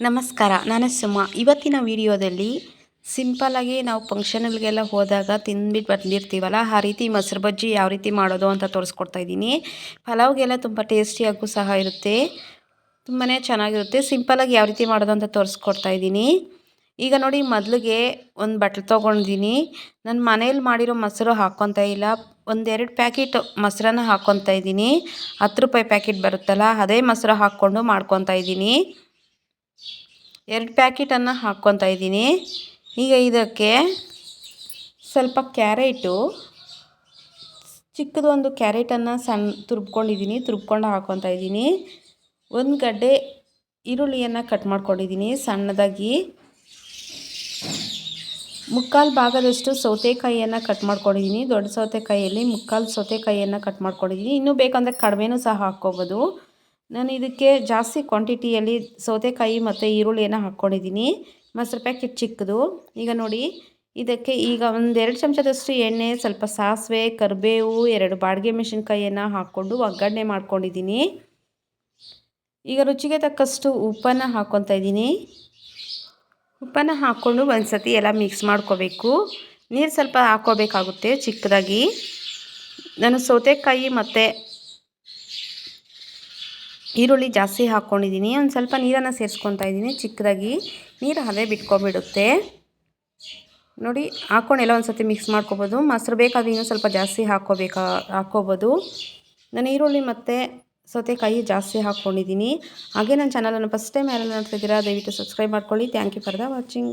ನಮಸ್ಕಾರ, ನಾನು ಸುಮ. ಇವತ್ತಿನ ವಿಡಿಯೋದಲ್ಲಿ ಸಿಂಪಲ್ಲಾಗಿ ನಾವು ಫಂಕ್ಷನ್ಗಳಿಗೆಲ್ಲ ಹೋದಾಗ ತಿಂದ್ಬಿಟ್ಟು ಬಂದಿರ್ತೀವಲ್ಲ, ಆ ರೀತಿ ಮೊಸರು ಬಜ್ಜಿ ಯಾವ ರೀತಿ ಮಾಡೋದು ಅಂತ ತೋರಿಸ್ಕೊಡ್ತಾ ಇದ್ದೀನಿ. ಪಲಾವ್ಗೆಲ್ಲ ತುಂಬ ಟೇಸ್ಟಿಯಾಗೂ ಸಹ ಇರುತ್ತೆ ತುಂಬಾ ಚೆನ್ನಾಗಿರುತ್ತೆ. ಸಿಂಪಲ್ಲಾಗಿ ಯಾವ ರೀತಿ ಮಾಡೋದು ಅಂತ ತೋರಿಸ್ಕೊಡ್ತಾ ಇದ್ದೀನಿ. ಈಗ ನೋಡಿ, ಮೊದಲಿಗೆ ಒಂದು ಬಟ್ಲು ತೊಗೊಂಡಿದ್ದೀನಿ. ನಾನು ಮನೇಲಿ ಮಾಡಿರೋ ಮೊಸರು ಹಾಕ್ಕೊತಾ ಇಲ್ಲ. ಒಂದೆರಡು ಪ್ಯಾಕೆಟ್ ಮೊಸರನ್ನು ಹಾಕ್ಕೊತಾ ಇದ್ದೀನಿ. ಹತ್ತು ರೂಪಾಯಿ ಪ್ಯಾಕೆಟ್ ಬರುತ್ತಲ್ಲ, ಅದೇ ಮೊಸರು ಹಾಕ್ಕೊಂಡು ಮಾಡ್ಕೊತಾ ಇದ್ದೀನಿ. ಎರಡು ಪ್ಯಾಕೆಟನ್ನು ಹಾಕ್ಕೊತಾ ಇದ್ದೀನಿ. ಈಗ ಇದಕ್ಕೆ ಸ್ವಲ್ಪ ಕ್ಯಾರೆಟು, ಚಿಕ್ಕದು ಒಂದು ಕ್ಯಾರೆಟನ್ನು ಸಣ್ಣ ತುರ್ಬ್ಕೊಂಡಿದ್ದೀನಿ ತುರ್ಬ್ಕೊಂಡು ಹಾಕ್ಕೊತಾ ಇದ್ದೀನಿ. ಒಂದು ಗಡ್ಡೆ ಈರುಳ್ಳಿಯನ್ನು ಕಟ್ ಮಾಡ್ಕೊಂಡಿದ್ದೀನಿ ಸಣ್ಣದಾಗಿ. ಮುಕ್ಕಾಲು ಭಾಗದಷ್ಟು ಸೌತೆಕಾಯಿಯನ್ನು ಕಟ್ ಮಾಡ್ಕೊಂಡಿದ್ದೀನಿ. ದೊಡ್ಡ ಸೌತೆಕಾಯಿಯಲ್ಲಿ ಮುಕ್ಕಾಲು ಸೌತೆಕಾಯಿಯನ್ನು ಕಟ್ ಮಾಡ್ಕೊಂಡಿದ್ದೀನಿ. ಇನ್ನೂ ಬೇಕಂದರೆ ಕಡಿಮೆನೂ ಸಹ ಹಾಕ್ಕೋಬೋದು. ನಾನು ಇದಕ್ಕೆ ಜಾಸ್ತಿ ಕ್ವಾಂಟಿಟಿಯಲ್ಲಿ ಸೌತೆಕಾಯಿ ಮತ್ತು ಈರುಳ್ಳಿಯನ್ನು ಹಾಕ್ಕೊಂಡಿದ್ದೀನಿ. ಮೊಸರು ಪ್ಯಾಕೆಟ್ ಚಿಕ್ಕದು. ಈಗ ನೋಡಿ, ಇದಕ್ಕೆ ಈಗ ಒಂದೆರಡು ಚಮಚದಷ್ಟು ಎಣ್ಣೆ, ಸ್ವಲ್ಪ ಸಾಸಿವೆ, ಕರಿಬೇವು, ಎರಡು ಬಾಡಿಗೆ ಮೆಣಸಿನ್ಕಾಯಿಯನ್ನು ಹಾಕ್ಕೊಂಡು ಒಗ್ಗರಣೆ ಮಾಡ್ಕೊಂಡಿದ್ದೀನಿ. ಈಗ ರುಚಿಗೆ ತಕ್ಕಷ್ಟು ಉಪ್ಪನ್ನು ಹಾಕ್ಕೊತಾ ಇದ್ದೀನಿ. ಉಪ್ಪನ್ನು ಹಾಕ್ಕೊಂಡು ಒಂದು ಸತಿ ಎಲ್ಲ ಮಿಕ್ಸ್ ಮಾಡ್ಕೋಬೇಕು. ನೀರು ಸ್ವಲ್ಪ ಹಾಕ್ಕೋಬೇಕಾಗುತ್ತೆ ಚಿಕ್ಕದಾಗಿ. ನಾನು ಸೌತೆಕಾಯಿ ಮತ್ತು ಈರುಳ್ಳಿ ಜಾಸ್ತಿ ಹಾಕ್ಕೊಂಡಿದ್ದೀನಿ ಒಂದು ಸ್ವಲ್ಪ ನೀರನ್ನು ಸೇರಿಸ್ಕೊತಾ ಇದ್ದೀನಿ. ಚಿಕ್ಕದಾಗಿ ನೀರು ಅದೇ ಬಿಟ್ಕೊಬಿಡುತ್ತೆ. ನೋಡಿ ಹಾಕ್ಕೊಂಡೆಲ್ಲ ಒಂದು ಸರ್ತಿ ಮಿಕ್ಸ್ ಮಾಡ್ಕೊಬೋದು. ಮೊಸರು ಬೇಕಾದ್ರೆ ಇನ್ನೂ ಸ್ವಲ್ಪ ಜಾಸ್ತಿ ಹಾಕ್ಕೋಬೇಕಾ ಹಾಕ್ಕೋಬೋದು ನಾನು ಈರುಳ್ಳಿ ಮತ್ತು ಸೌತೆಕಾಯಿ ಜಾಸ್ತಿ ಹಾಕ್ಕೊಂಡಿದ್ದೀನಿ ಹಾಗೆ ನನ್ನ ಚಾನಲನ್ನು ಫಸ್ಟ್ ಟೈಮ್ ಯಾರೆಲ್ಲ ನೋಡ್ತಿದ್ದೀರಾ ದಯವಿಟ್ಟು ಸಬ್ಸ್ಕ್ರೈಬ್ ಮಾಡ್ಕೊಳ್ಳಿ. Thank you for the watching